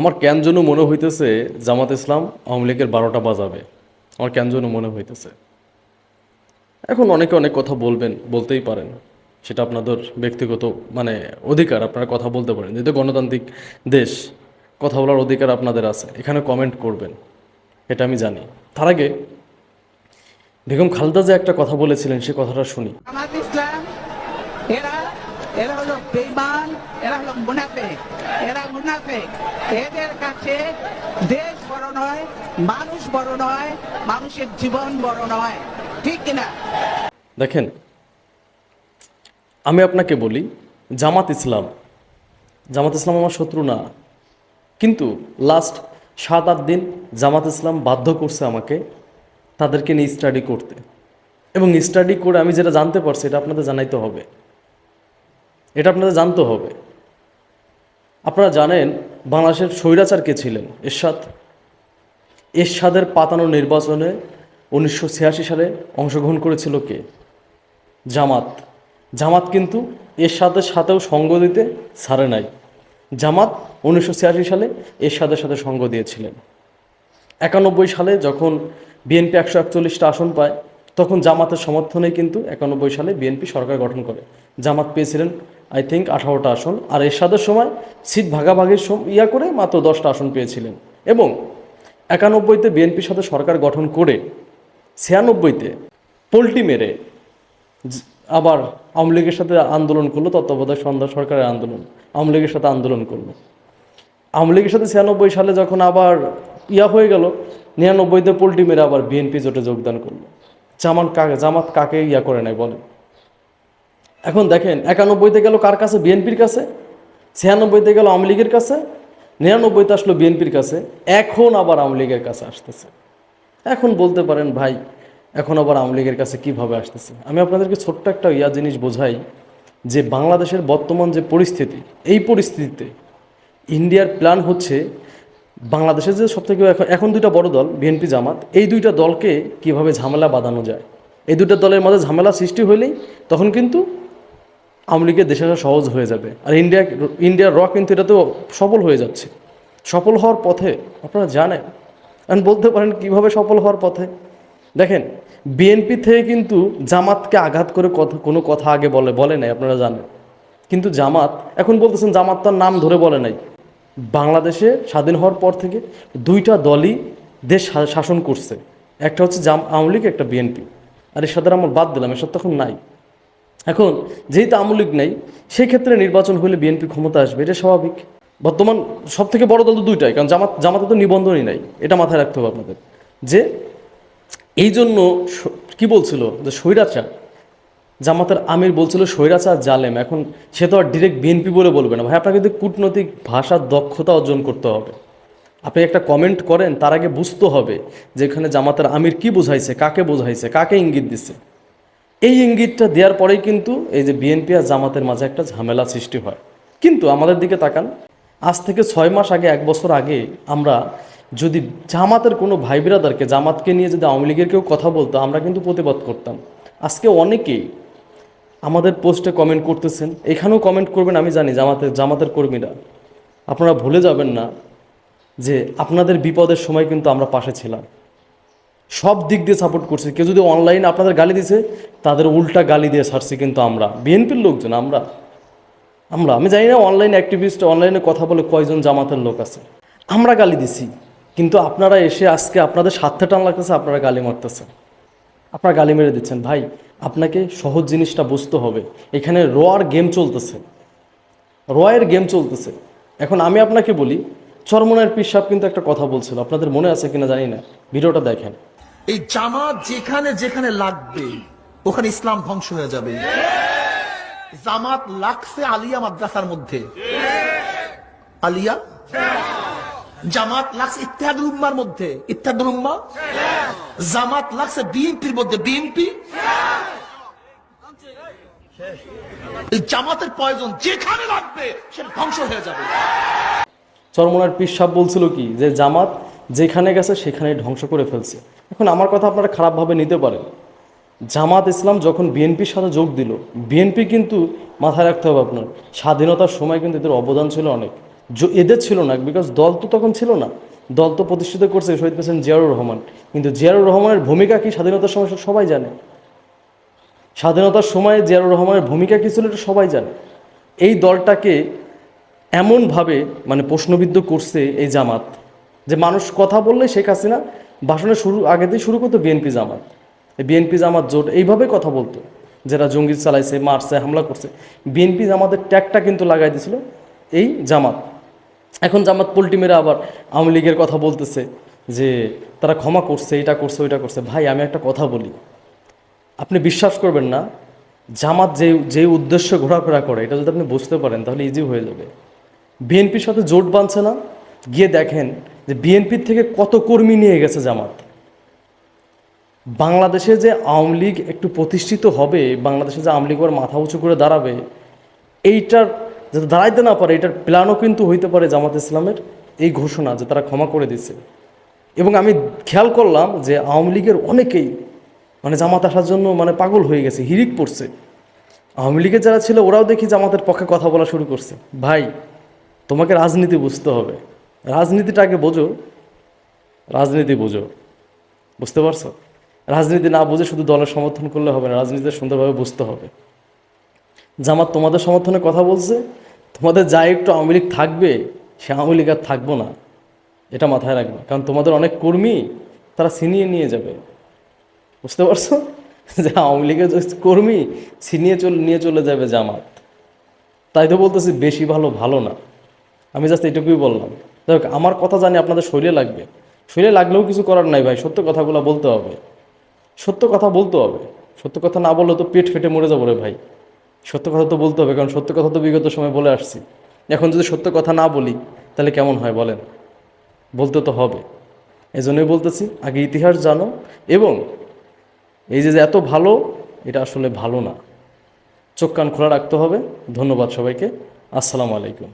আমার কেন যেন মনে হইতেছে জামাত ইসলাম আওয়ামী লীগের বারোটা বাজাবে। আমার কেন যেন মনে হইতেছে। এখন অনেকে অনেক কথা বলবেন, বলতেই পারেন। সেটা আপনাদের ব্যক্তিগত মানে অধিকার, আপনারা কথা বলতে পারেন। যেহেতু গণতান্ত্রিক দেশ, কথা বলার অধিকার আপনাদের আছে। এখানে কমেন্ট করবেন, এটা আমি জানি। তার আগে বেগম খালদা যে একটা কথা বলেছিলেন, সে কথাটা শুনি জামাত ইসলাম এরা এরা হলো এরা হলো মুনাফেক, এরা মুনাফেক। এদের কাছে দেশ বড় নয়, মানুষ বড় নয়, মানুষের জীবন বড় নয়। ঠিক কিনা দেখেন, আমি আপনাকে বলি, জামাত ইসলাম জামাত ইসলাম আমার শত্রু না। কিন্তু লাস্ট সাত, আট দিন জামাত ইসলাম বাধ্য করছে আমাকে তাদেরকে নিয়ে স্টাডি করতে। এবং স্টাডি করে আমি যেটা জানতে পারছি, এটা আপনাদের জানাইতে হবে। এটা আপনাদের জানতে হবে। আপনারা জানেন বাংলাদেশের স্বৈরাচার কে ছিলেন? এরশাদ। এরশাদের পাতানো নির্বাচনে উনিশশো ছিয়াশি সালে অংশগ্রহণ করেছিল কে? জামাত। জামাত কিন্তু এরশাদের সাথেও সঙ্গ দিতে ছাড়ে নাই। জামাত উনিশশো ছিয়াশি সালে এরশাদের সাথে সঙ্গ দিয়েছিলেন। একানব্বই সালে যখন বিএনপি একশো একচল্লিশটা আসন পায়, তখন জামাতের সমর্থনে কিন্তু একানব্বই সালে বিএনপি সরকার গঠন করে। জামাত পেয়েছিলেন আই থিঙ্ক আঠারোটা আসন। আর এরশাদের সময় সিট ভাগাভাগির ইয়া করে মাত্র দশটা আসন পেয়েছিলেন। এবং একানব্বইতে বিএনপির সাথে সরকার গঠন করে ছিয়ানব্বইতে পোল্টি মেরে আবার আওয়ামী লীগের সাথে আন্দোলন করল, তত্ত্বাবধায়ক সন্ধ্যা সরকারের আন্দোলন। আওয়ামী লীগের সাথে আন্দোলন করল। আওয়ামী লীগের সাথে ছিয়ানব্বই সালে যখন আবার ইয়া হয়ে গেল, নিরানব্বইতে পোল্টি মেরে আবার বিএনপি জোটে যোগদান করল। জামান কাকে জামাত কাকে ইয়া করে নাই বলেন? এখন দেখেন, একানব্বইতে গেল কার কাছে? বিএনপির কাছে। ছিয়ানব্বইতে গেল আওয়ামী লীগের কাছে। নিরানব্বইতে আসলো বিএনপির কাছে। এখন আবার আওয়ামী লীগের কাছে আসতেছে। এখন বলতে পারেন, ভাই, এখন আবার আওয়ামী লীগের কাছে কীভাবে আসতেছে? আমি আপনাদেরকে ছোট্ট একটা ইয়া জিনিস বোঝাই, যে বাংলাদেশের বর্তমান যে পরিস্থিতি, এই পরিস্থিতিতে ইন্ডিয়ার প্ল্যান হচ্ছে, বাংলাদেশের যে সবথেকে এখন এখন দুইটা বড় দল, বিএনপি, জামাত, এই দুইটা দলকে কীভাবে ঝামেলা বাঁধানো যায়? এই দুইটা দলের মাঝে ঝামেলা সৃষ্টি হলেই তখন কিন্তু আওয়ামী লীগের দেশে আসা সহজ হয়ে যাবে। আর ইন্ডিয়া, ইন্ডিয়ার র কিন্তু এটা তো সফল হয়ে যাচ্ছে। সফল হওয়ার পথে, আপনারা জানেন এখন বলতে পারেন কীভাবে সফল হওয়ার পথে? দেখেন বিএনপি থেকে কিন্তু জামাতকে আঘাত করে কথা কোনো কথা আগে বলে বলে নাই, আপনারা জানেন। কিন্তু জামাত, এখন বলতেছেন জামাত তার নাম ধরে বলে নাই। বাংলাদেশে স্বাধীন হওয়ার পর থেকে দুইটা দলই দেশ শাসন করছে। একটা হচ্ছে জাম আওয়ামী লীগ, একটা বিএনপি আর এর সাথে আমার বাদ দিলাম এর সাথে তখন নাই। এখন যেহেতু আওয়ামী লীগ নেই সেই ক্ষেত্রে নির্বাচন হলে বিএনপি ক্ষমতা আসবে, এটা স্বাভাবিক। বর্তমান সব থেকে বড় দল তো দুইটাই, কারণ জামাত জামাতে তো নিবন্ধনই নাই, এটা মাথায় রাখতে হবে আপনাদের। যে এই জন্য কি বলছিল? যে স্বৈরাচার। জামাতের আমির বলছিল স্বৈরাচার জালেম, এখন সে তো আর ডিরেক্ট বিএনপি বলে বলবে না। ভাই, আপনাকে কিন্তু কূটনৈতিক ভাষার দক্ষতা অর্জন করতে হবে, আপনি একটা কমেন্ট করেন, তার আগে বুঝতে হবে যে এখানে জামাতের আমির কি বোঝাইছে, কাকে বোঝাইছে, কাকে ইঙ্গিত দিচ্ছে। এই ইঙ্গিতটা দেওয়ার পরেই কিন্তু এই যে বিএনপি আর জামাতের মাঝে একটা ঝামেলা সৃষ্টি হয়। কিন্তু আমাদের দিকে তাকান, আজ থেকে ছয় মাস আগে, এক বছর আগে আমরা যদি জামাতের কোনো ভাই বিরাদারকে, জামাতকে নিয়ে যদি আওয়ামী লীগের কেউ কথা বলতো, আমরা কিন্তু প্রতিবাদ করতাম। আজকে অনেকেই আমাদের পোস্টে কমেন্ট করতেছেন, এখানেও কমেন্ট করবেন, আমি জানি জামাতের জামাতের কর্মীরা। আপনারা ভুলে যাবেন না যে আপনাদের বিপদের সময় কিন্তু আমরা পাশে ছিলাম। সব দিক দিয়ে সাপোর্ট করছে। কেউ যদি অনলাইনে আপনাদের গালি দিছে, তাদের উল্টা গালি দিয়ে ছাড়ছি কিন্তু আমরা। বিএনপির লোকজন, আমরা। আমরা। আমি জানি না অনলাইন অ্যাক্টিভিস্ট অনলাইনে কথা বলে কয়জন জামাতের লোক আছে। আমরা গালি দিছি। কিন্তু আপনারা এসে আজকে আপনাদের স্বার্থে টান লাগতেছে, আপনারা গালি মারতেছেন। আপনারা গালি মেরে দিচ্ছেন। ভাই, আপনাকে সহজ জিনিসটা বুঝতে হবে। এখানে রোয়ার গেম চলতেছে। রয়ের গেম চলতেছে। এখন আমি আপনাকে বলি, চরমনায়ের পীর সাহেব কিন্তু একটা কথা বলছিল। আপনাদের মনে আছে কিনা জানি না। ভিডিওটা দেখেন। এই জামাত যেখানে যেখানে লাগবে, ওখানে ইসলাম ধ্বংস হয়ে যাবে। জামাত লাগছে আলিয়া মাদ্রাসার মধ্যে। আলিয়া? জামাত লাগছে ইত্যাদুল উম্মার মধ্যে। ইত্যাদুল উম্মা? জামাত লাগছে বিএনপির মধ্যে। বিএনপি? এই জামাতের প্রয়োজন যেখানে লাগবে সেটা ধ্বংস হয়ে যাবে। চরমনার পীর সাহেব বলছিল কি, যে জামাত যেখানে গেছে সেখানে ধ্বংস করে ফেলছে। এখন আমার কথা আপনারা খারাপভাবে নিতে পারেন। জামাত ইসলাম যখন বিএনপির সাথে যোগ দিল, বিএনপি কিন্তু মাথায় রাখতে হবে আপনার, স্বাধীনতার সময় কিন্তু এদের অবদান ছিল অনেক। এদের ছিল না বিকজ দল তো তখন ছিল না। দল তো প্রতিষ্ঠিত করছে শহীদ প্রেসিডেন্ট জিয়াউর রহমান। কিন্তু জিয়াউর রহমানের ভূমিকা কি স্বাধীনতার সময় সবাই জানে। স্বাধীনতার সময় জিয়াউর রহমানের ভূমিকা কী ছিল এটা সবাই জানে। এই দলটাকে এমনভাবে মানে প্রশ্নবিদ্ধ করছে এই জামাত, যে মানুষ কথা বললে শেখ হাসিনা ভাষণের শুরু আগে দিয়ে শুরু করতো বিএনপি জামাত। বিএনপি জামাত জোট এইভাবে কথা বলতো, যারা জঙ্গি চালাইছে, মারছে, হামলা করছে। বিএনপি জামাতের ট্যাগটা কিন্তু লাগাই দিয়েছিল এই জামাত। এখন জামাত পোল্টি মেরে আবার আওয়ামী লীগের কথা বলতেছে যে, তারা ক্ষমা করছে, এটা করছে, ওইটা করছে। ভাই, আমি একটা কথা বলি। আপনি বিশ্বাস করবেন না, জামাত যে যে উদ্দেশ্য ঘোরাফেরা করে, এটা যদি আপনি বুঝতে পারেন, তাহলে ইজি হয়ে যাবে। বিএনপির সাথে জোট বাঁধছে না। গিয়ে দেখেন যে বিএনপির থেকে কত কর্মী নিয়ে গেছে জামাত? বাংলাদেশে যে আওয়ামী লীগ একটু প্রতিষ্ঠিত হবে, বাংলাদেশে যে আওয়ামী লীগ মাথা উঁচু করে দাঁড়াবে, এইটার যাতে দাঁড়াইতে না পারে এটার প্ল্যানও কিন্তু হইতে পারে জামাত ইসলামের এই ঘোষণা যে তারা ক্ষমা করে দিছে এবং আমি খেয়াল করলাম যে আওয়ামী লীগের অনেকেই মানে জামাত আসার জন্য মানে পাগল হয়ে গেছে হিরিক পড়ছে। আওয়ামী লীগের যারা ছিল, ওরাও দেখি জামাতের পক্ষে কথা বলা শুরু করছে। ভাই, তোমাকে রাজনীতি বুঝতে হবে। রাজনীতিটা আগে বোঝো। রাজনীতি বোঝো। বুঝতে পারছ? রাজনীতি না বুঝে শুধু দলের সমর্থন করলে হবে না রাজনীতি সুন্দরভাবে বুঝতে হবে। জামাত তোমাদের সমর্থনে কথা বলছে, তোমাদের যা একটু আওয়ামী লীগ থাকবে, সে আওয়ামী লীগ আর থাকব না। এটা মাথায় রাখবে, কারণ তোমাদের অনেক কর্মী তারা ছিনিয়ে নিয়ে যাবে। বুঝতে পারছ? যে আওয়ামী লীগের কর্মী ছিনিয়ে চলে, নিয়ে চলে যাবে জামাত। তাই তো বলতেছি বেশি ভালো ভালো না। আমি জাস্ট এটুকুই বললাম। যাই হোক, আমার কথা জানি আপনাদের শরীরে লাগবে। শরীরে লাগলেও কিছু করার নাই ভাই, সত্য কথাগুলো বলতে হবে। সত্য কথা বলতে হবে। সত্য কথা না বললে তো পেট ফেটে মরে যাব রে ভাই। সত্য কথা তো বলতে হবে, কারণ সত্য কথা তো বিগত সময় বলে আসছি। এখন যদি সত্য কথা না বলি, তাহলে কেমন হয় বলেন? বলতে তো হবে। এই জন্যই বলতেছি, আগে ইতিহাস জানো এবং এই যে যে এত ভালো, এটা আসলে ভালো না। চোখ কান খোলা রাখতে হবে। ধন্যবাদ সবাইকে। আসসালামু আলাইকুম।